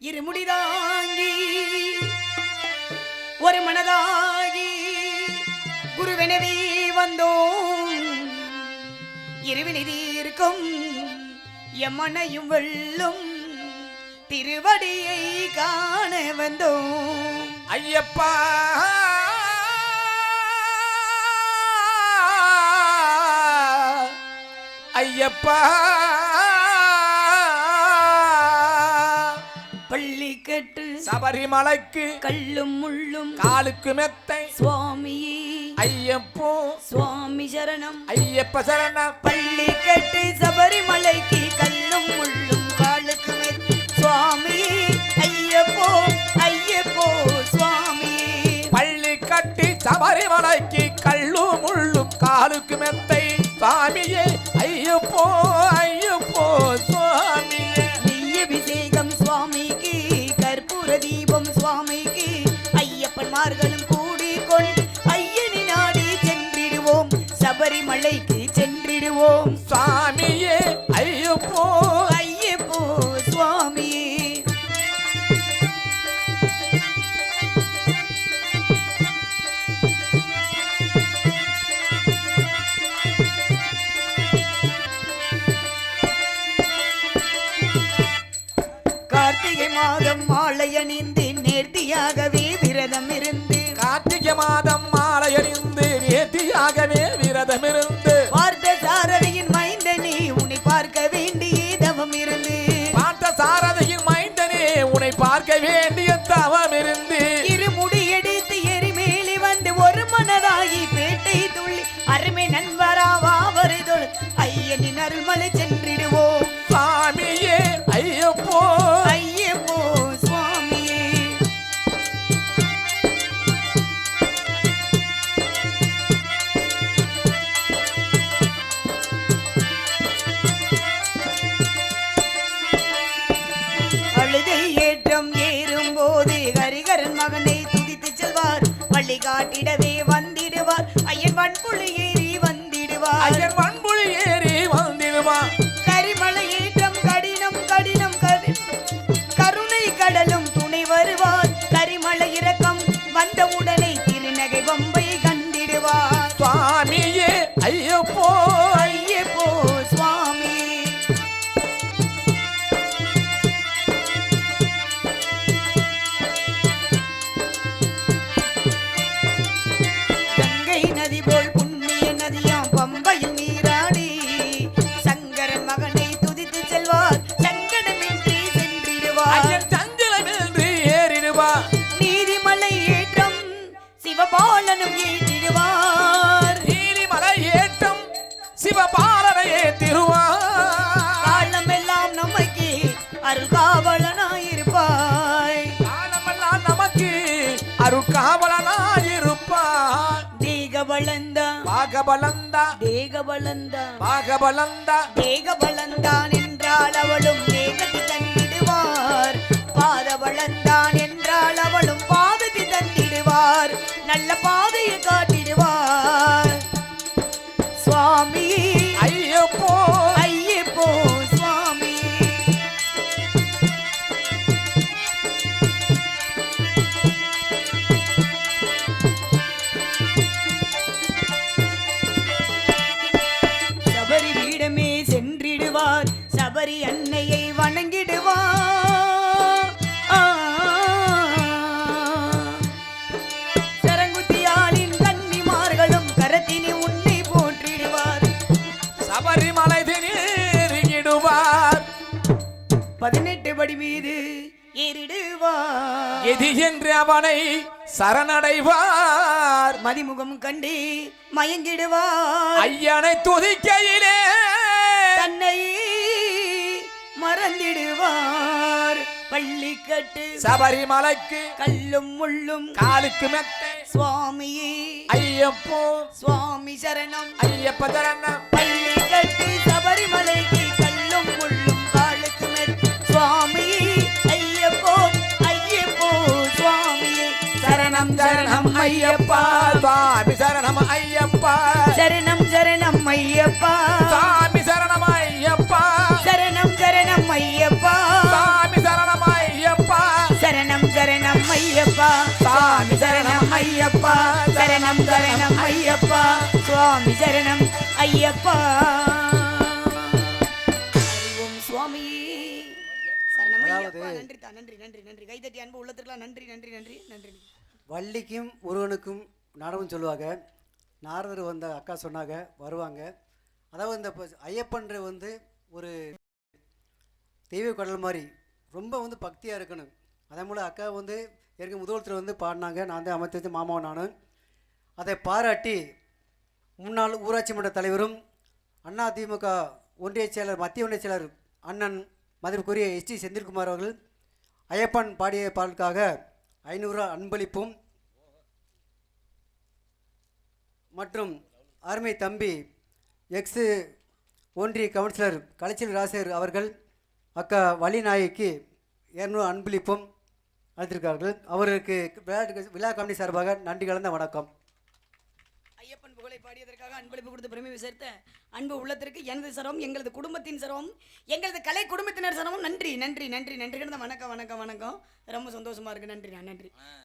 இருமுடிதாங்கி ஒரு மனதாகி குருவெனவே வந்தோம். இருவினிதி இருக்கும் எம்மனையும் வெள்ளும் திருவடியை காண வந்தோம். ஐயப்பா! ஐயப்பா! கட்டு சபரிமலைக்கு கல்லும் முள்ளும் காலுக்கு மெத்தை சுவாமியே ஐயப்போ சுவாமி சரணம் ஐயப்ப சரணம் பள்ளி கட்டு சபரிமலைக்கு கல்லும் முள்ளும் காலுக்கு மெத்தை. சுவாமி ஐயப்போ ஐயப்போ சுவாமி பள்ளி கட்டி சபரிமலைக்கு கல்லும் முள்ளும் காலுக்கு மெத்தை சுவாமியே ஐயப்போ ஐயப்போ தீபம் சுவாமிக்கு ஐயப்பன்மார்களும் கூடி கொண்டு ஐயனி நாடி சென்றிடுவோம். சபரிமலைக்கு சென்றிடுவோம். மாதம் மாலை அணிந்து நேர்த்தியாகவே விரதம் இருந்து. கார்த்திகை மாதம் மாலையறிந்து நேர்த்தியாகவே விரதமிருந்து பார்த்த சாரதியின் மைந்தனே உன்னை பார்க்க வேண்டிய தவம் இருந்து. பார்த்த சாரதையின் மைந்தனே உன்னை பார்க்க வேண்டிய தவம் ஹரிகரன் மகனை செல்வார். பள்ளி காட்டிடவே சிவபாலனையே திருவான் காலமெல்லாம் நமக்கு அருள் காவலனாயிருப்பாய் காலமெல்லாம் நமக்கு அருட்காவலனாயிருப்பான் தேக பலந்தா பாகபலந்தா தேக பலந்தா பாகபலந்தா தேக பலந்தான் என்றால் அவளும் தேகத்தை தந்திடுவார் பாத சென்றிடுவார் சபரி அன்னையை வணங்கிடுவார். சரங்குத்தியாளின் கன்னிமார்களும் கரத்தினி உன்னை போற்றிடுவார். சபரிமலை தினிடுவார் பதினெட்டு படி மீது ஏறிடுவார். எதி என்று அவனை சரணடைவார். மதிமுகம் கண்டு மயங்கிடுவார். ஐயனை துதிக்கையிலே தன்னை மறந்திடுவார். பள்ளி கட்டு சபரிமலைக்கு கல்லும் முள்ளும் காலுக்கு மெத்தை சுவாமியே ஐயப்போ சுவாமி சரணம். ஐயப்ப தரணம் பள்ளி கட்டு சபரிமலைக்கு கல்லும் முள்ளும் காலுக்கு மேல் சுவாமி ஐயப்போ ஐயப்போ சரணம் சரணம் சுவாமி சரணம் சரணம் சரணம் ஐயப்பா. சுவாமி சரணம் ஐயப்பா. சரணம் சரணம் ஐயப்பா. சுவாமி ஐயப்பா. சரணம் சரணம் ஐயப்பா. சுவாமி சரணம் ஐயப்பா. ஓம் சுவாமி. சரணம் ஐயப்பா. நன்றி நன்றி நன்றி நன்றி. கைதட்டி அன்பு உள்ளத்திற்கெல்லாம் நன்றி நன்றி நன்றி நன்றி. வள்ளிக்கும் முருகனுக்கும் நாடகம் சொல்லுவாங்க. நாரதர் வந்த அக்கா சொன்னாங்க வருவாங்க. அதாவது இந்த ஐயப்பன்ற வந்து ஒரு தெய்வ கடல் மாதிரி ரொம்ப வந்து பக்தியாக இருக்கணும். அதே போல் அக்கா வந்து ஏற்கனவே முதலத்தில் வந்து பாடினாங்க. நான் தான் அமைத்து மாமாவும் நானும் அதை பாராட்டி முன்னாள் ஊராட்சி மன்ற தலைவரும் அண்ணா திமுக ஒன்றிய செயலர் மத்திய ஒன்றிய செயலர் அண்ணன் மதிப்புக்குரிய எஸ்டி செந்தில்குமார் அவர்கள் ஐயப்பன் பாடிய பாடலுக்காக ஐநூறு அன்பளிப்பும் மற்றும் அருமை தம்பி எக்ஸு ஒன்றிய கவுன்சிலர் கலைச்சல் ராசர் அவர்கள் அக்கா வள்ளிநாயகிக்கு இரநூறு அன்பளிப்பும் அழைத்திருக்கார்கள் அவருக்கு விளையாட்டு விழா கமிட்டி சார்பாக நன்றி கலந்த வணக்கம். ஐயப்பன் புகழை பாடியதற்காக அன்பளிப்பு கொடுத்து பெருமை சேர்த்த அன்பு உள்ளத்திற்கு எனது சரவம் எங்களது குடும்பத்தின் சரவம் எங்களது கலை குடும்பத்தினர் சரவம் நன்றி நன்றி நன்றி நன்றி கிடந்த வணக்கம் வணக்கம் வணக்கம். ரொம்ப சந்தோஷமா இருக்கு. நன்றி நன்றி.